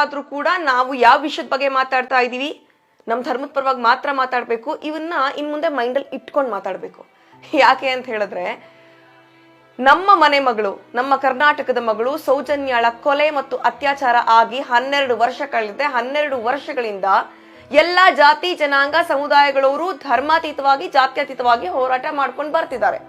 ಆದ್ರೂ ಕೂಡ ನಾವು ಯಾವ ವಿಷಯದ ಬಗ್ಗೆ ಮಾತಾಡ್ತಾ ಇದೀವಿ ನಮ್ಮ ಧರ್ಮದ ಪರವಾಗಿ ಮಾತ್ರ ಮಾತಾಡಬೇಕು, ಇವನ್ನ ಇನ್ ಮುಂದೆ ಮೈಂಡಲ್ಲಿ ಇಟ್ಕೊಂಡು ಮಾತಾಡಬೇಕು. ಯಾಕೆ ಅಂತ ಹೇಳಿದ್ರೆ, ನಮ್ಮ ಮನೆ ಮಗಳು, ನಮ್ಮ ಕರ್ನಾಟಕದ ಮಗಳು ಸೌಜನ್ಯಾಳ ಕೊಲೆ ಮತ್ತು ಅತ್ಯಾಚಾರ ಆಗಿ ಹನ್ನೆರಡು ವರ್ಷ ಕಳೆದಿದೆ. ಹನ್ನೆರಡು ವರ್ಷಗಳಿಂದ ಎಲ್ಲಾ ಜಾತಿ, ಜನಾಂಗ, ಸಮುದಾಯಗಳವರು ಧರ್ಮಾತೀತವಾಗಿ, ಜಾತ್ಯತೀತವಾಗಿ ಹೋರಾಟ ಮಾಡ್ಕೊಂಡು ಬರ್ತಿದ್ದಾರೆ.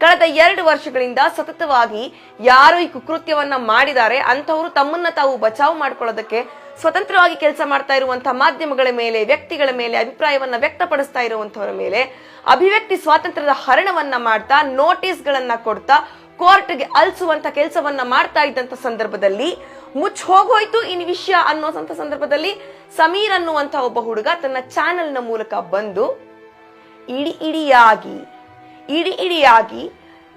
ಕಳೆದ ಎರಡು ವರ್ಷಗಳಿಂದ ಸತತವಾಗಿ ಯಾರು ಈ ಕುಕೃತ್ಯವನ್ನ ಮಾಡಿದ್ದಾರೆ ಅಂತವರು ತಮ್ಮನ್ನ ತಾವು ಬಚಾವ್ ಮಾಡ್ಕೊಳ್ಳೋದಕ್ಕೆ ಸ್ವತಂತ್ರವಾಗಿ ಕೆಲಸ ಮಾಡ್ತಾ ಇರುವಂತಹ ಮಾಧ್ಯಮಗಳ ಮೇಲೆ, ವ್ಯಕ್ತಿಗಳ ಮೇಲೆ ಅಭಿಪ್ರಾಯವನ್ನ ವ್ಯಕ್ತಪಡಿಸ್ತಾ ಇರುವಂತವರ ಮೇಲೆ ಅಭಿವ್ಯಕ್ತಿ ಸ್ವಾತಂತ್ರ್ಯದ ಹರಣವನ್ನ ಮಾಡ್ತಾ, ನೋಟಿಸ್ಗಳನ್ನ ಕೊಡ್ತಾ, ಕೋರ್ಟ್ಗೆ ಅಲ್ಸುವಂತ ಕೆಲಸವನ್ನ ಮಾಡ್ತಾ ಇದ್ದಂತ ಸಂದರ್ಭದಲ್ಲಿ ಮುಚ್ಚ ಹೋಗೋಯ್ತು ಇನ್ ವಿಷಯ ಅನ್ನೋಂತ ಸಂದರ್ಭದಲ್ಲಿ ಸಮೀರ್ ಅನ್ನುವಂತ ಒಬ್ಬ ಹುಡುಗ ತನ್ನ ಚಾನೆಲ್ನ ಮೂಲಕ ಬಂದು ಇಡಿ ಇಡಿಯಾಗಿ ಇಡಿ ಇಡಿಯಾಗಿ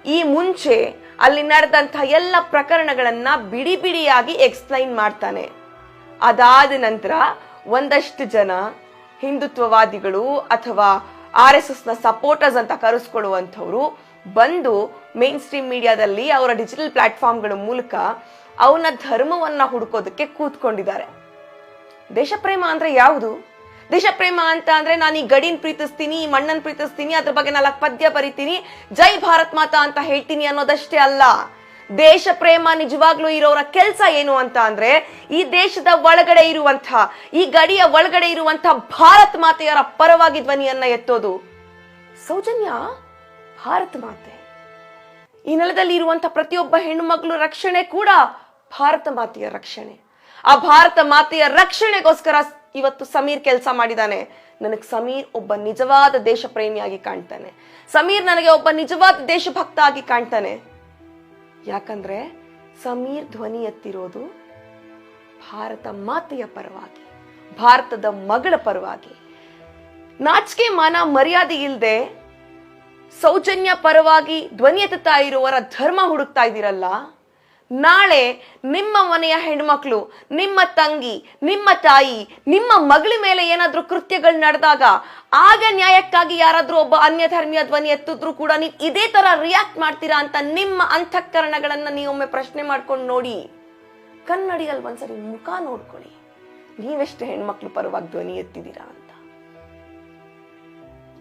ಈ ಮುಂಚೆ ಅಲ್ಲಿ ನಡೆದಂತಹ ಎಲ್ಲ ಪ್ರಕರಣಗಳನ್ನ ಬಿಡಿ ಬಿಡಿಯಾಗಿ ಎಕ್ಸ್ಪ್ಲೈನ್ ಮಾಡ್ತಾನೆ. ಅದಾದ ನಂತರ ಒಂದಷ್ಟು ಜನ ಹಿಂದುತ್ವವಾದಿಗಳು ಅಥವಾ ಆರ್ ಎಸ್ ಎಸ್ನ ಸಪೋರ್ಟರ್ಸ್ ಅಂತ ಕರೆಸ್ಕೊಳ್ಳುವಂಥವ್ರು ಬಂದು ಮೇನ್ ಸ್ಟ್ರೀಮ್ ಮೀಡಿಯಾದಲ್ಲಿ ಅವರ ಡಿಜಿಟಲ್ ಪ್ಲಾಟ್ಫಾರ್ಮ್ಗಳ ಮೂಲಕ ಅವನ ಧರ್ಮವನ್ನ ಹುಡುಕೋದಕ್ಕೆ ಕೂತ್ಕೊಂಡಿದ್ದಾರೆ. ದೇಶಪ್ರೇಮ ಅಂದ್ರೆ ಯಾವುದು? ದೇಶಪ್ರೇಮ ಅಂತ ಅಂದ್ರೆ ನಾನು ಈ ಗಡಿನ ಪ್ರೀತಿಸ್ತೀನಿ, ಈ ಮಣ್ಣನ್ ಪ್ರೀತಿಸ್ತೀನಿ, ಅದ್ರ ಬಗ್ಗೆ ನಾಲ್ಕು ಪದ್ಯ ಬರಿತೀನಿ. ಜೈ ಭಾರತ್ ಮಾತಾ ಅಂತ ಹೇಳ್ತೀನಿ ಅನ್ನೋದಷ್ಟೇ ಅಲ್ಲ. ದೇಶ ಪ್ರೇಮ ನಿಜವಾಗ್ಲೂ ಇರೋರ ಕೆಲಸ ಏನು ಅಂತ ಅಂದ್ರೆ ಈ ದೇಶದ ಒಳಗಡೆ ಇರುವಂತ ಈ ಗಡಿಯ ಒಳಗಡೆ ಇರುವಂತ ಭಾರತ್ ಮಾತೆಯರ ಪರವಾಗಿ ಧ್ವನಿಯನ್ನ ಎತ್ತೋದು. ಸೌಜನ್ಯ, ಭಾರತ ಮಾತೆ. ಈ ನೆಲದಲ್ಲಿ ಇರುವಂತ ಪ್ರತಿಯೊಬ್ಬ ಹೆಣ್ಣು ಮಗಳು ರಕ್ಷಣೆ ಕೂಡ ಭಾರತ ಮಾತೆಯ ರಕ್ಷಣೆ. ಆ ಭಾರತ ಮಾತೆಯ ರಕ್ಷಣೆಗೋಸ್ಕರ ಇವತ್ತು ಸಮೀರ್ ಕೆಲಸ ಮಾಡಿದಾನೆ. ನನಗೆ ಸಮೀರ್ ಒಬ್ಬ ನಿಜವಾದ ದೇಶ ಪ್ರೇಮಿಯಾಗಿ ಕಾಣ್ತಾನೆ. ಸಮೀರ್ ನನಗೆ ಒಬ್ಬ ನಿಜವಾದ ದೇಶಭಕ್ತ ಆಗಿ ಕಾಣ್ತಾನೆ. ಯಾಕಂದ್ರೆ ಸಮೀರ್ ಧ್ವನಿ ಎತ್ತಿರೋದು ಭಾರತ ಮಾತೆಯ ಪರವಾಗಿ, ಭಾರತದ ಮಗಳ ಪರವಾಗಿ. ನಾಚಿಕೆ ಮಾನ ಮರ್ಯಾದೆ ಇಲ್ಲದೆ ಸೌಜನ್ಯ ಪರವಾಗಿ ಧ್ವನಿ ಎತ್ತುತ್ತಾ ಇರುವವರ ಧರ್ಮ ಹುಡುಕ್ತಾ ಇದ್ದೀರಲ್ಲ ನಾಳೆ ನಿಮ್ಮ ಮನೆಯ ಹೆಣ್ಮಕ್ಳು, ನಿಮ್ಮ ತಂಗಿ, ನಿಮ್ಮ ತಾಯಿ, ನಿಮ್ಮ ಮಗಳ ಮೇಲೆ ಏನಾದ್ರೂ ಕೃತ್ಯಗಳು ನಡೆದಾಗ ಆಗ ನ್ಯಾಯಕ್ಕಾಗಿ ಯಾರಾದ್ರೂ ಒಬ್ಬ ಅನ್ಯ ಧರ್ಮೀಯ ಧ್ವನಿ ಎತ್ತಿದ್ರು ಕೂಡ ನೀವು ಇದೇ ತರ ರಿಯಾಕ್ಟ್ ಮಾಡ್ತೀರಾ ಅಂತ ನಿಮ್ಮ ಅಂತಃಕರಣಗಳನ್ನ ನೀವೊಮ್ಮೆ ಪ್ರಶ್ನೆ ಮಾಡ್ಕೊಂಡು ನೋಡಿ. ಕನ್ನಡಿಯಲ್ಲಿ ಒಂದ್ಸರಿ ಮುಖ ನೋಡ್ಕೊಳ್ಳಿ. ನೀವೆಷ್ಟು ಹೆಣ್ಮಕ್ಳು ಪರವಾಗಿ ಧ್ವನಿ ಎತ್ತಿದ್ದೀರಾ ಅಂತ.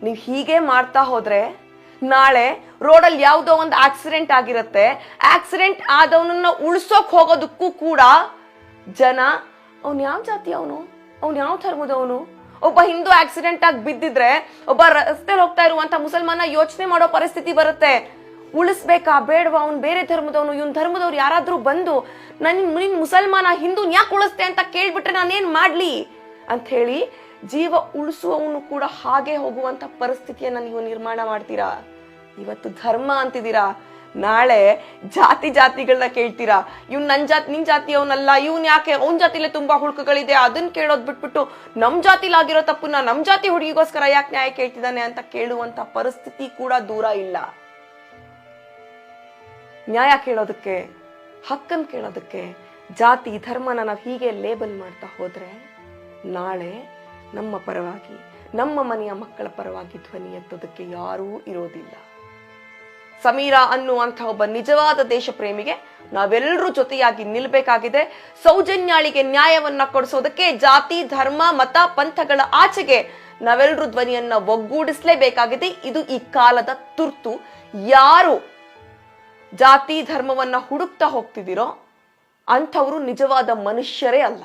ನೀವು ಹೀಗೆ ಮಾಡ್ತಾ ಹೋದ್ರೆ ನಾಳೆ ರೋಡಲ್ಲಿ ಯಾವುದೋ ಒಂದು ಆಕ್ಸಿಡೆಂಟ್ ಆಗಿರುತ್ತೆ. ಆಕ್ಸಿಡೆಂಟ್ ಆದವನನ್ನ ಉಳ್ಸೋಕ್ ಹೋಗೋದಕ್ಕೂ ಕೂಡ ಜನ, ಅವ್ನು ಯಾವ ಜಾತಿ ಅವನು? ಅವ್ನು ಯಾವ ಧರ್ಮದವನು ಒಬ್ಬ ಹಿಂದೂ ಆಕ್ಸಿಡೆಂಟ್ ಆಗಿ ಬಿದ್ದಿದ್ರೆ ಒಬ್ಬ ರಸ್ತೆಲಿ ಹೋಗ್ತಾ ಇರುವಂತ ಮುಸಲ್ಮಾನ ಯೋಚನೆ ಮಾಡೋ ಪರಿಸ್ಥಿತಿ ಬರುತ್ತೆ. ಉಳಿಸ್ಬೇಕಾ? ಬೇಡವಾ? ಅವ್ನು ಬೇರೆ ಧರ್ಮದವನು ಇವನ್ ಧರ್ಮದವ್ರು ಯಾರಾದ್ರೂ ಬಂದು ನನ್, ನಿನ್ ಮುಸಲ್ಮಾನ ಹಿಂದೂನ್ ಯಾಕೆ ಉಳಿಸ್ತೆ ಅಂತ ಕೇಳ್ಬಿಟ್ರೆ ನಾನೇನ್ ಮಾಡ್ಲಿ? ಅಂತ ಹೇಳಿ ಜೀವ ಉಳಿಸುವವನು ಕೂಡ ಹಾಗೆ ಹೋಗುವಂತ ಪರಿಸ್ಥಿತಿಯನ್ನ ನೀವು ನಿರ್ಮಾಣ ಮಾಡ್ತೀರಾ? ಇವತ್ತು ಧರ್ಮ ಅಂತಿದ್ದೀರಾ? ನಾಳೆ ಜಾತಿ ಜಾತಿಗಳನ್ನ ಕೇಳ್ತೀರಾ? ಇವ್ನು ನನ್ ಜಾತಿ, ನಿನ್ ಜಾತಿಯವನಲ್ಲ, ಇವನ್ ಯಾಕೆ ಅವ್ನ್ ಜಾತಿಲೇ ತುಂಬಾ ಹುಡುಕುಗಳಿದೆ ಅದನ್ನ ಕೇಳೋದ್ ಬಿಟ್ಬಿಟ್ಟು ನಮ್ ಜಾತಿಲಾಗಿರೋ ತಪ್ಪನ್ನ ನಮ್ ಜಾತಿ ಹುಡುಗಿಗೋಸ್ಕರ ಯಾಕೆ ನ್ಯಾಯ ಕೇಳ್ತಿದ್ದಾನೆ ಅಂತ ಕೇಳುವಂತ ಪರಿಸ್ಥಿತಿ ಕೂಡ ದೂರ ಇಲ್ಲ. ನ್ಯಾಯ ಕೇಳೋದಕ್ಕೆ, ಹಕ್ಕನ್ ಕೇಳೋದಕ್ಕೆ ಜಾತಿ ಧರ್ಮನ ನಾವು ಹೀಗೆ ಲೇಬಲ್ ಮಾಡ್ತಾ ಹೋದ್ರೆ ನಾಳೆ ನಮ್ಮ ಪರವಾಗಿ, ನಮ್ಮ ಮನೆಯ ಮಕ್ಕಳ ಪರವಾಗಿ ಧ್ವನಿ ಎತ್ತೋದಕ್ಕೆ ಯಾರೂ ಇರೋದಿಲ್ಲ ಸಮೀರಾ ಅನ್ನುವಂಥ ಒಬ್ಬ ನಿಜವಾದ ದೇಶ ಪ್ರೇಮಿಗೆ ನಾವೆಲ್ಲರೂ ಜೊತೆಯಾಗಿ ನಿಲ್ಬೇಕಾಗಿದೆ. ಸೌಜನ್ಯಾಳಿಗೆ ನ್ಯಾಯವನ್ನ ಕೊಡಿಸೋದಕ್ಕೆ ಜಾತಿ, ಧರ್ಮ, ಮತ, ಪಂಥಗಳ ಆಚೆಗೆ ನಾವೆಲ್ಲರೂ ಧ್ವನಿಯನ್ನ ಒಗ್ಗೂಡಿಸಲೇಬೇಕಾಗಿದೆ. ಇದು ಈ ಕಾಲದ ತುರ್ತು. ಯಾರು ಜಾತಿ, ಧರ್ಮವನ್ನ ಹುಡುಕ್ತಾ ಹೋಗ್ತಿದ್ದೀರೋ ಅಂಥವರು ನಿಜವಾದ ಮನುಷ್ಯರೇ ಅಲ್ಲ.